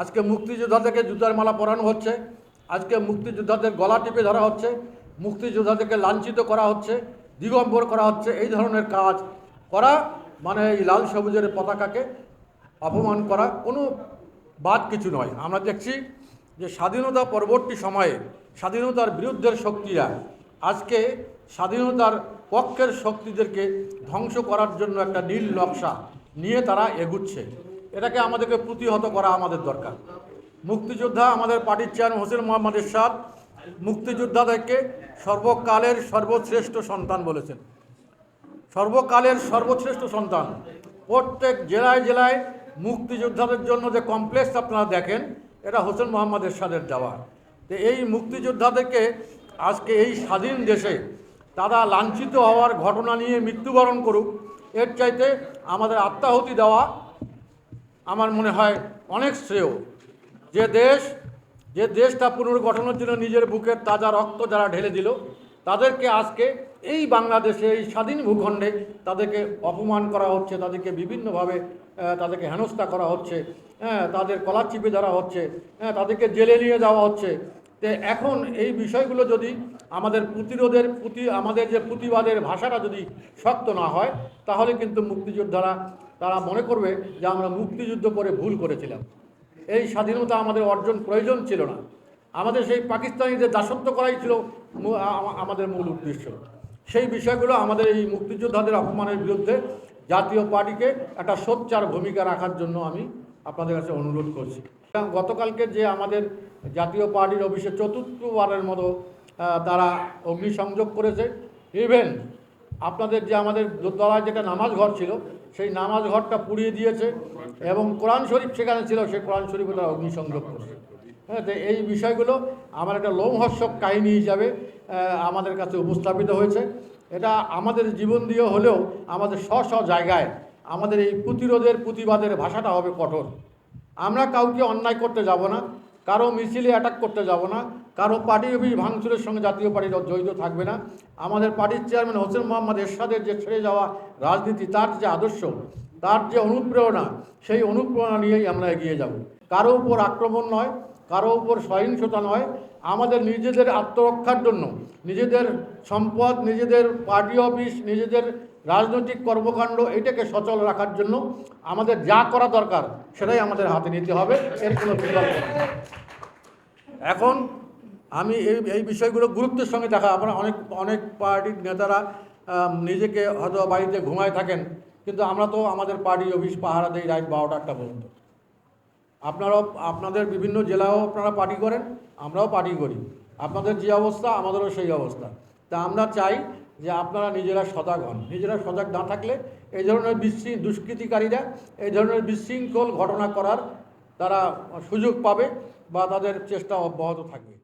আজকে মুক্তিযোদ্ধাদেরকে জুতার মালা পরানো হচ্ছে। আজকে মুক্তিযোদ্ধাদের গলা টিপে ধরা হচ্ছে। মুক্তিযোদ্ধাদেরকে লাঞ্ছিত করা হচ্ছে, দিগম্বর করা হচ্ছে, এই ধরনের কাজ করা মানে এই লাল সবুজের পতাকাকে অপমান করা, কোনো বাদ কিছু নয়। আমরা দেখছি যে স্বাধীনতা পরবর্তী সময়ে স্বাধীনতার বিরুদ্ধের শক্তিরা আজকে স্বাধীনতার পক্ষের শক্তিদেরকে ধ্বংস করার জন্য একটা নীল নকশা নিয়ে তারা এগুচ্ছে। এটাকে আমাদেরকে প্রতিহত করা আমাদের দরকার। মুক্তিযোদ্ধা আমাদের পার্টির চেয়ারম্যান হোসেন মোহাম্মদ এরশাদ মুক্তিযোদ্ধাদেরকে সর্বকালের সর্বশ্রেষ্ঠ সন্তান বলেছেন। সর্বকালের সর্বশ্রেষ্ঠ সন্তান। প্রত্যেক জেলায় জেলায় মুক্তিযোদ্ধাদের জন্য যে কমপ্লেক্স আপনারা দেখেন, এটা হোসেন মোহাম্মদ এরশাদের দেওয়া। তো এই মুক্তিযোদ্ধাদেরকে আজকে এই স্বাধীন দেশে তারা লাঞ্ছিত হওয়ার ঘটনা নিয়ে মৃত্যুবরণ করুক, এর চাইতে আমাদের আত্মাহুতি দেওয়া আমার মনে হয় অনেক শ্রেয়। যে দেশ, যে দেশটা পুনর্গঠনের জন্য নিজের বুকের তাজা রক্ত যারা ঢেলে দিল, তাদেরকে আজকে এই বাংলাদেশে, এই স্বাধীন ভূখণ্ডে তাদেরকে অপমান করা হচ্ছে, তাদেরকে বিভিন্নভাবে তাদেরকে হেনস্থা করা হচ্ছে হ্যাঁ তাদের কলার চিপে ধরা হচ্ছে হ্যাঁ তাদেরকে জেলে নিয়ে যাওয়া হচ্ছে। তো এখন এই বিষয়গুলো যদি আমাদের প্রতিরোধের প্রতি, আমাদের যে প্রতিবাদের ভাষাটা যদি শক্ত না হয়, তাহলে কিন্তু মুক্তিযোদ্ধারা, তারা মনে করবে যে আমরা মুক্তিযুদ্ধ করে ভুল করেছিলাম। এই স্বাধীনতা আমাদের অর্জন প্রয়োজন ছিল না। আমাদের সেই পাকিস্তানিদের দাসত্ব করাই ছিল আমাদের মূল উদ্দেশ্য। সেই বিষয়গুলো আমাদের এই মুক্তিযোদ্ধাদের অপমানের বিরুদ্ধে জাতীয় পার্টিকে একটা সোচ্চার ভূমিকা রাখার জন্য আমি আপনাদের কাছে অনুরোধ করছি। গতকালকে যে আমাদের জাতীয় পার্টির অফিসে চতুর্থবারের মতো তারা অগ্নিসংযোগ করেছে। ইভেন আপনাদের যে আমাদের দোতলায় যেটা নামাজ ঘর ছিল, সেই নামাজ ঘরটা পুড়িয়ে দিয়েছে এবং কোরআন শরীফ সেখানে ছিল, সেই কোরআন শরীফে তারা অগ্নিসংযোগ করেছে। হ্যাঁ তো এই বিষয়গুলো আমার একটা লোমহর্ষক কাহিনী হিসাবে আমাদের কাছে উপস্থাপিত হয়েছে। এটা আমাদের জীবন দিয়ে হলেও আমাদের স্ব স্ব জায়গায় আমাদের এই প্রতিরোধের, প্রতিবাদের ভাষাটা হবে কঠোর। আমরা কাউকে অন্যায় করতে যাব না, কারও মিছিলে অ্যাটাক করতে যাব না, কারও পার্টি অফিস ভাঙচুরের সঙ্গে জাতীয় পার্টির জড়িত থাকবে না। আমাদের পার্টির চেয়ারম্যান হোসেন মোহাম্মদ এরশাদের যে ছেড়ে যাওয়া রাজনীতি, তার যে আদর্শ, তার যে অনুপ্রেরণা, সেই অনুপ্রেরণা নিয়েই আমরা এগিয়ে যাব। কারও উপর আক্রমণ নয় কারও উপর সহিংসতা নয়, আমাদের নিজেদের আত্মরক্ষার জন্য, নিজেদের সম্পদ, নিজেদের পার্টি অফিস নিজেদের রাজনৈতিক কর্মকাণ্ড, এটাকে সচল রাখার জন্য আমাদের যা করা দরকার, সেটাই আমাদের হাতে নিতে হবে, এর কোনো বিকল্প। এখন আমি এই এই বিষয়গুলো গুরুত্বের সঙ্গে দেখা আমরা অনেক অনেক পার্টির নেতারা নিজেকে হয়তো বাড়িতে ঘুমায় থাকেন, কিন্তু আমরা তো আমাদের পার্টি অফিস পাহারা দেই রাত বারোটা একটা পর্যন্ত আপনারাও আপনাদের বিভিন্ন জেলাও আপনারা পার্টি করেন, আমরাও পার্টি করি। আপনাদের যে অবস্থা, আমাদেরও সেই অবস্থা। তা আমরা চাই যে আপনারা নিজেরা সজাগ হন। নিজেরা সজাগ না থাকলে এই ধরনের বিশৃ দুষ্কৃতিকারীরা, এই ধরনের বিশৃঙ্খল ঘটনা করার তারা সুযোগ পাবে বা তাদের চেষ্টা অব্যাহত থাকবে।